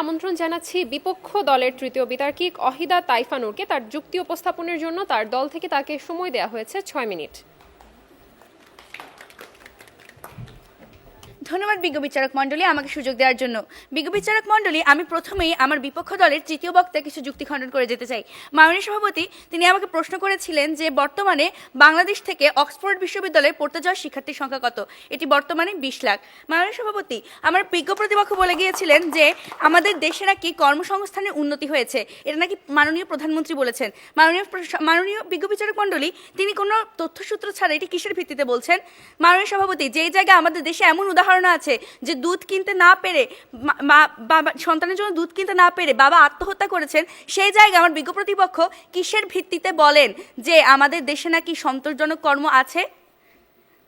আমন্ত্রণ জানাচ্ছি বিপক্ষ দলের তৃতীয় বিতার্কিক অহিদা তাইফানুরকে। তার যুক্তি উপস্থাপনের জন্য তার দল থেকে তাকে সময় দেওয়া হয়েছে ছয় মিনিট। ধন্যবাদ বিজ্ঞ বিচারক মণ্ডলী আমাকে সুযোগ দেওয়ার জন্য। বিজ্ঞ বিচারক মণ্ডলী, আমি প্রথমেই আমার বিপক্ষ দলের তৃতীয় বক্তা কিছু যুক্তি খণ্ডন করে যেতে চাই। মাননীয় সভাপতি, তিনি আমাকে প্রশ্ন করেছিলেন যে বর্তমানে বাংলাদেশ থেকে অক্সফোর্ড বিশ্ববিদ্যালয়ে পড়তে যাওয়া শিক্ষার্থীর সংখ্যা কত? এটি বর্তমানে বিশ লাখ। মাননীয় সভাপতি, আমার বিজ্ঞ প্রতিপক্ষ বলে গিয়েছিলেন যে আমাদের দেশে নাকি কর্মসংস্থানের উন্নতি হয়েছে। এটা নাকি মাননীয় প্রধানমন্ত্রী বলেছেন। মাননীয় মাননীয় বিজ্ঞ বিচারক মণ্ডলী, তিনি কোনো তথ্যসূত্র ছাড়া এটি কিসের ভিত্তিতে বলছেন? মাননীয় সভাপতি, যেই জায়গায় আমাদের দেশে এমন উদাহরণ আছে যে দুধ কিনতে না পেরে মা- বাবা সন্তানের জন্য দুধ কিনতে না পেরে বাবা আত্মহত্যা করেছেন, সেই জায়গায় আমার বিজ্ঞ প্রতিপক্ষ কিসের ভিত্তিতে বলেন যে আমাদের দেশে নাকি সন্তোষজনক কর্ম আছে?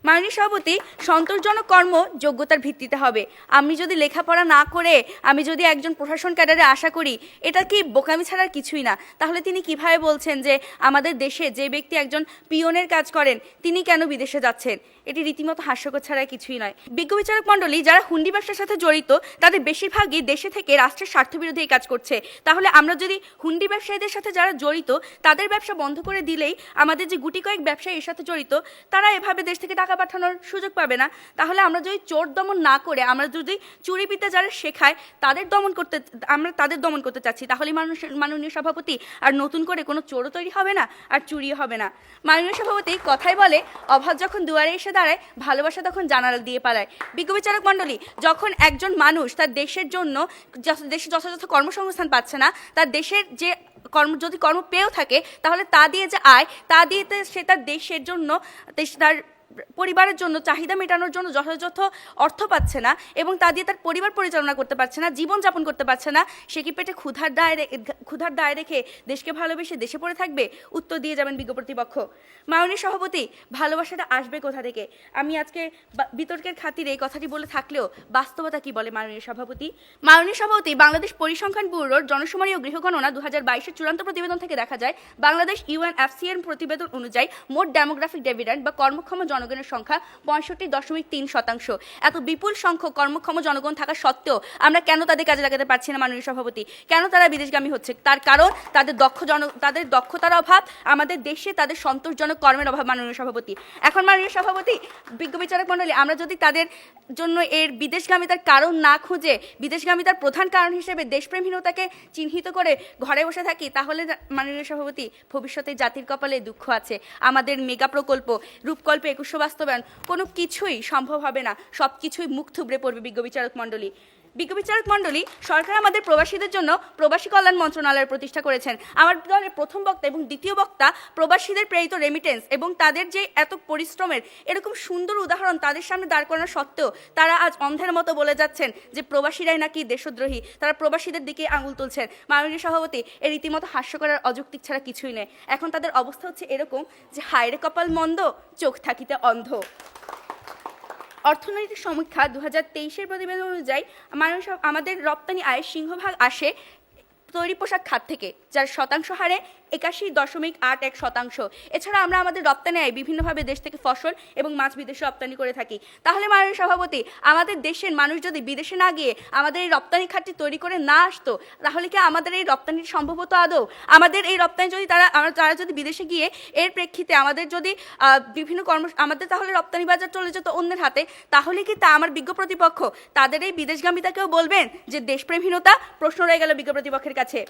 মাননীয় সভাপতি, সন্তোষজনক কর্ম যোগ্যতার ভিত্তিতে হবে। আমি যদি লেখাপড়া না করে, আমি যদি একজন প্রশাসন ক্যাডারে আশা করি, এটা কি বোকামি ছাড়ার কিছুই না? তাহলে তিনি কীভাবে বলছেন যে আমাদের দেশে যে ব্যক্তি একজন পিয়নের কাজ করেন, তিনি কেন বিদেশে যাচ্ছেন? এটি রীতিমতো হাস্যকর ছাড়া কিছুই নয়। বিজ্ঞ বিচারক মণ্ডলী যারা হুন্ডি ব্যবসার সাথে জড়িত, তাদের বেশিরভাগই দেশে থেকে রাষ্ট্রের স্বার্থ বিরোধী কাজ করছে। তাহলে আমরা যদি হুন্ডি ব্যবসায়ীদের সাথে যারা জড়িত, তাদের ব্যবসা বন্ধ করে দিলেই আমাদের যে গুটি কয়েক ব্যবসায়ী এর সাথে জড়িত, তারা এভাবে দেশ থেকে টাকা পাঠানোর সুযোগ পাবে না। তাহলে আমরা যদি চোর দমন না করে, আমরা যদি চুরি বিদ্যা যারা শেখায়, তাদের দমন করতে, আমরা তাদের দমন করতে চাচ্ছি, তাহলে মানুষ, মাননীয় সভাপতি আর নতুন করে কোনো চোরও তৈরি হবে না, আর চুরিও হবে না। মাননীয় সভাপতি কথাই বলে, অভাব যখন দুয়ারে এসে দাঁড়ায়, ভালোবাসা তখন জানালা দিয়ে পালায়। বিজ্ঞ বিচারক মণ্ডলী, যখন একজন মানুষ তার দেশের জন্য দেশে যথাযথ কর্মসংস্থান পাচ্ছে না, তার দেশের যে কর্ম, যদি কর্ম পেয়েও থাকে, তাহলে তা দিয়ে যে আয়, তা দিয়ে সে তার দেশের জন্য তার পরিবারের জন্য, চাহিদা মেটানোর জন্য যথাযথ অর্থ পাচ্ছে না এবং তা দিয়ে তার পরিবার পরিচালনা করতে পারছে না, জীবনযাপন করতে পারছে না, সে কি পেটে ক্ষুধার দায় ক্ষুধার দায় রেখে দেশকে ভালোবেসে দেশে পড়ে থাকবে? উত্তর দিয়ে যাবেন বিজ্ঞ প্রতিপক্ষ। মাননীয় সভাপতি, ভালোবাসাটা আসবে কোথা থেকে? আমি আজকে বিতর্কের খাতিরে এই কথাটি বলে থাকলেও বাস্তবতা কি বলে মাননীয় সভাপতি? মাননীয় সভাপতি, বাংলাদেশ পরিসংখ্যান ব্যুরোর জনশুমারি ও গৃহগণনা দু হাজার বাইশের চূড়ান্ত প্রতিবেদন থেকে দেখা যায়, বাংলাদেশ ইউএনএফসিএন প্রতিবেদন অনুযায়ী মোট ডেমোগ্রাফিক ডেভিডেন্ট বা কর্মক্ষম জনগণের সংখ্যা পঁয়ষট্টি দশমিক তিন শতাংশ। এত বিপুল সংখ্যক কর্মক্ষম জনগণ থাকা সত্ত্বেও আমরা কেন তাদের কাজে লাগাতে পারছি না, মাননীয় সভাপতি? কেন তারা বিদেশগামী হচ্ছে? তার কারণ তাদের দক্ষ জন তাদের দক্ষতার অভাব, আমাদের দেশে তাদের সন্তোষজনক কর্মের অভাব, মাননীয় সভাপতি। এখন মাননীয় সভাপতি বিজ্ঞ বিচারক মণ্ডলী, আমরা যদি তাদের জন্য এর বিদেশগামিতার কারণ না খুঁজে, বিদেশগামিতার প্রধান কারণ হিসেবে দেশপ্রেমহীনতাকে চিহ্নিত করে ঘরে বসে থাকি, তাহলে মাননীয় সভাপতি, ভবিষ্যতে জাতির কপালে দুঃখ আছে। আমাদের মেগা প্রকল্প, রূপকল্পে একুশো বাস্তবায়ন কোনো কিছুই সম্ভব হবে না। সব কিছুই মুখ থুবড়ে পড়বে বিজ্ঞ বিচারক মণ্ডলী। বিজ্ঞ বিচারক মণ্ডলী, সরকার আমাদের প্রবাসীদের জন্য প্রবাসী কল্যাণ মন্ত্রণালয় প্রতিষ্ঠা করেছেন। আমার দলের প্রথম বক্তা এবং দ্বিতীয় বক্তা প্রবাসীদের প্রেরিত রেমিটেন্স এবং তাদের যে এত পরিশ্রমের এরকম সুন্দর উদাহরণ তাদের সামনে দাঁড় করানো সত্ত্বেও তারা আজ অন্ধের মতো বলে যাচ্ছেন যে প্রবাসীরাই নাকি দেশদ্রোহী। তারা প্রবাসীদের দিকে আঙুল তুলছেন। মাননীয় সভাপতি এর রীতিমতো হাস্য করার অযৌক্তিক ছাড়া কিছুই নেই। এখন তাদের অবস্থা হচ্ছে এরকম যে হায়রে কপাল মন্দ, চোখ থাকিতে অন্ধ। অর্থনৈতিক সমীক্ষা দু হাজার তেইশের প্রতিবেদন অনুযায়ী মানুষ আমাদের রপ্তানি আয়ের সিংহভাগ আসে তৈরি পোশাক খাত থেকে, যার শতাংশ হারে একাশি দশমিক আট এক শতাংশ। এছাড়া আমরা আমাদের রপ্তানি আয় বিভিন্নভাবে দেশ থেকে ফসল এবং মাছ বিদেশে রপ্তানি করে থাকি। তাহলে, মাননীয় সভাপতি, আমাদের দেশের মানুষ যদি বিদেশে না গিয়ে আমাদের এই রপ্তানি খাতটি তৈরি করে না আসতো, তাহলে কি আমাদের এই রপ্তানির সম্ভবত আদৌ? আমাদের এই রপ্তানি যদি তারা তারা যদি বিদেশে গিয়ে এর প্রেক্ষিতে আমাদের যদি বিভিন্ন কর্ম, আমাদের তাহলে রপ্তানি বাজার চলে যেত অন্যের হাতে, তাহলে কি তা আমার বিজ্ঞ প্রতিপক্ষ, তাদের এই বিদেশগামিতাকেও বলবেন যে দেশপ্রেমহীনতা? প্রশ্ন রয়ে গেল বিজ্ঞ প্রতিপক্ষের কাছে। কাছে।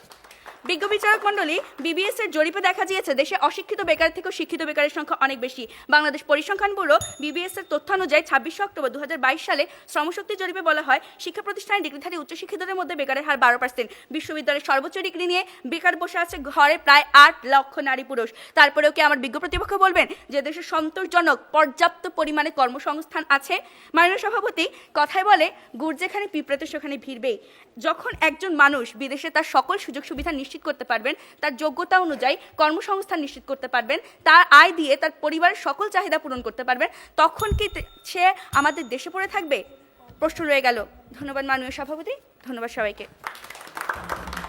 বিজ্ঞ বিচারক মণ্ডলী বিবিএস এর জরিপে দেখা গিয়েছে, দেশে অশিক্ষিত বেকার থেকেও শিক্ষিত বেকারের সংখ্যা অনেক বেশি। বাংলাদেশ পরিসংখ্যান ব্যুরো বিবিএস এর তথ্য অনুযায়ী ছাব্বিশে অক্টোবর দু হাজার বাইশ সালে শ্রমশক্তি জরিপে বলা হয়, শিক্ষা প্রতিষ্ঠানে ডিগ্রিধারী উচ্চশিক্ষিতদের মধ্যে বেকারের হার বারো পার্সেন্ট বিশ্ববিদ্যালয়ের সর্বোচ্চ ডিগ্রি নিয়ে বেকার বসে আছে ঘরে প্রায় আট লক্ষ নারী পুরুষ। তারপরেও কি আমার বিজ্ঞ প্রতিপক্ষ বলবেন যে দেশে সন্তোষজনক পর্যাপ্ত পরিমাণে কর্মসংস্থান আছে? মাননীয় সভাপতি কথায় বলে, গুড় যেখানে পিঁপড়াতে সেখানে ভিড়বেই। যখন একজন মানুষ বিদেশে তার সকল সুযোগ সুবিধা নিশ্চিত করতে পারবেন, তার যোগ্যতা অনুযায়ী কর্মসংস্থান নিশ্চিত করতে পারবেন, তার আয় দিয়ে তার পরিবারের সকল চাহিদা পূরণ করতে পারবেন। তখন কি সে আমাদের দেশে পড়ে থাকবে? প্রশ্ন রয়ে গেল। ধন্যবাদ মাননীয় সভাপতি। ধন্যবাদ সবাইকে।